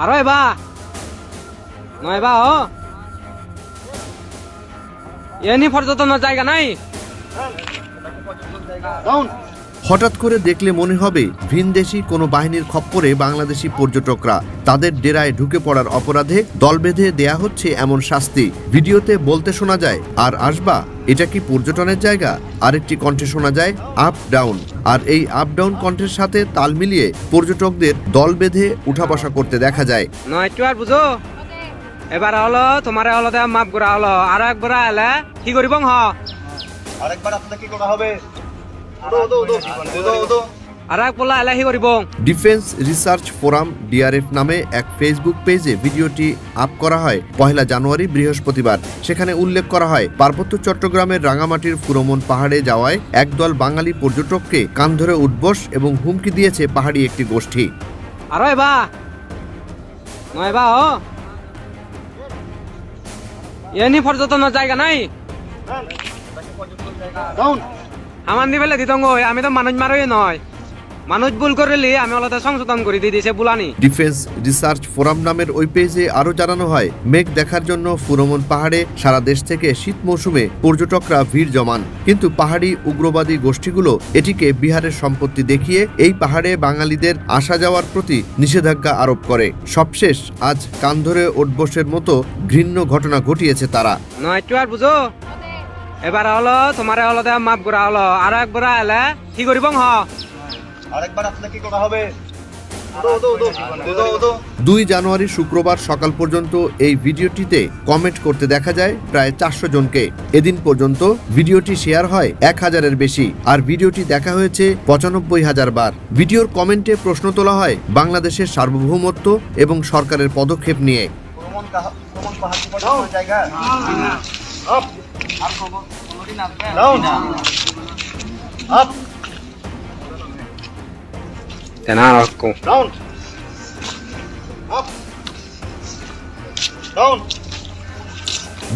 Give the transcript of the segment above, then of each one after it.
আরও এবা। নয় বা ও এনি পর্যটনের জায়গা নাই? হঠাৎ করে দেখলে মনে হবে ভিনদেশি কোনো বাহিনীর খপ্পরে বাংলাদেশি পর্যটকরা। তাদের ডেরায় ঢুকে পড়ার অপরাধে দল বেঁধে দেয়া হচ্ছে এমন শাস্তি। ভিডিওতে বলতে শোনা যায় আর আসবা? এটা কি পর্যটনের জায়গা? আরেকটি কণ্ঠে শোনা যায় আপ ডাউন। আর এই আপ ডাউন কণ্ঠের সাথে তাল মিলিয়ে পর্যটকদের দল বেঁধে উঠা বসা করতে দেখা যায়। নয় একটু আর বুঝো। এবার হলো তোমার হলো মাপ করা হলো আর একবার এলে কি করিব হ? আরেকবার আপনাকে কি করা হবে। ডিফেন্স রিসার্চ ফোরাম ডিআরএফ নামে এক ফেসবুক পেজে ভিডিওটি আপ করা হয় পহেলা জানুয়ারি বৃহস্পতিবার। সেখানে উল্লেখ করা হয় পার্বত্য চট্টগ্রামের রাঙামাটির ফুরমন পাহাড়ে যাওয়ায় একদল বাঙালি পর্যটককে কান ধরে উঠবস এবং হুমকি দিয়েছে পাহাড়ি একটি গোষ্ঠী। আরও এবা। নয় বা ও। এনি পর্যটনের জায়গা নাই? ডাউন আমার নিবেলে দিতঙ্গ আমি তো মানুষ মারই নয়। মানুষ ভুল করলি আমি অলতে সংশোধন করে দিয়ে দিয়েছে বুলানি। ডিফেন্স রিসার্চ ফোরাম নামের ওই পেজে আরও জানানো হয় মেঘ দেখার জন্য ফুরমন পাহাড়ে সারা দেশ থেকে শীত মৌসুমে পর্যটকরা ভিড় জমান। কিন্তু পাহাড়ি উগ্রবাদী গোষ্ঠীগুলো এটিকে বিহারের সম্পত্তি দেখিয়ে এই পাহাড়ে বাঙালিদের আসা যাওয়ার প্রতি নিষেধাজ্ঞা আরোপ করে। সবশেষ আজ কান ধরে ওঠবসের মতো ঘৃণ্য ঘটনা ঘটিয়েছে তারা। নয় বুঝো এবার হলো তোমার হলো দেয়া মাপ করা হলো আর একবার এলে কি করিব হ? আরেকবার আপনাকে কি করা হবে? দুই জানুয়ারি শুক্রবার সকাল পর্যন্ত এই ভিডিওটিতে কমেন্ট করতে দেখা যায় প্রায় চারশো জনকে। এদিন পর্যন্ত ভিডিওটি শেয়ার হয় এক হাজারের বেশি। আর ভিডিওটি দেখা হয়েছে পঁচানব্বই হাজার বার। ভিডিওর কমেন্টে প্রশ্ন তোলা হয় বাংলাদেশের সার্বভৌমত্ব এবং সরকারের পদক্ষেপ নিয়ে। ভ্রমণ কাহা- ভ্রমণ পাহাড় কি পর্যটনের জায়গা আপ ডাউন আপ তেনা রকম ডাউন আপ ডাউন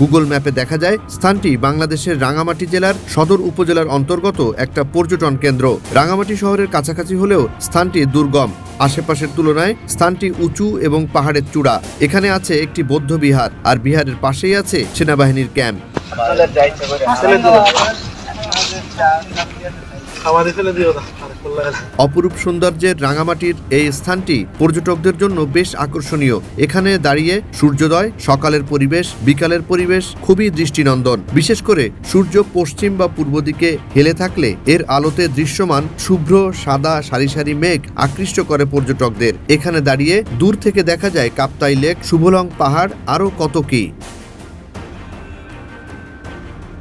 গুগল ম্যাপে দেখা যায় স্থানটি বাংলাদেশের রাঙামাটি জেলার সদর উপজেলার অন্তর্গত একটা পর্যটন কেন্দ্র। রাঙামাটি শহরের কাছাকাছি হলেও স্থানটি দুর্গম। আশেপাশের তুলনায় স্থানটি উঁচু এবং পাহাড়ের চূড়া। এখানে আছে একটি বৌদ্ধ বিহার আর বিহারের পাশেই আছে সেনাবাহিনীর ক্যাম্প। অপরূপ সৌন্দর্যের রাঙামাটির এই স্থানটি পর্যটকদের জন্য বেশ আকর্ষণীয়। এখানে দাঁড়িয়ে সূর্যোদয়, সকালের পরিবেশ, বিকালের পরিবেশ খুবই দৃষ্টিনন্দন। বিশেষ করে সূর্য পশ্চিম বা পূর্ব দিকে হেলে থাকলে এর আলোতে দৃশ্যমান শুভ্র, সাদা, সারি সারি মেঘ আকৃষ্ট করে পর্যটকদের। এখানে দাঁড়িয়ে দূর থেকে দেখা যায় কাপ্তাই লেক, শুভলং পাহাড়, আরও কত কি।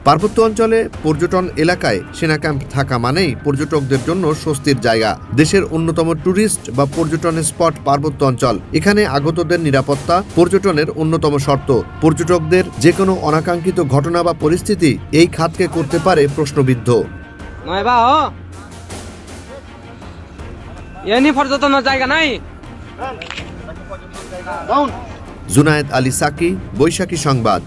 পার্বত্য অঞ্চলে পর্যটন এলাকায় সেনা ক্যাম্প থাকা মানেই পর্যটকদের জন্য স্বস্তির জায়গা। দেশের অন্যতম ট্যুরিস্ট বা পর্যটন স্পট পার্বত্য অঞ্চল। এখানে আগতদের নিরাপত্তা পর্যটনের অন্যতম শর্ত। পর্যটকদের যে কোনো অনাকাঙ্ক্ষিত ঘটনা বা পরিস্থিতি এই খাতকে করতে পারে প্রশ্নবিদ্ধ। নয় এনি পর্যটনের জায়গা নাই? জুনায়েদ আলী সাকি বৈশাখী সংবাদ।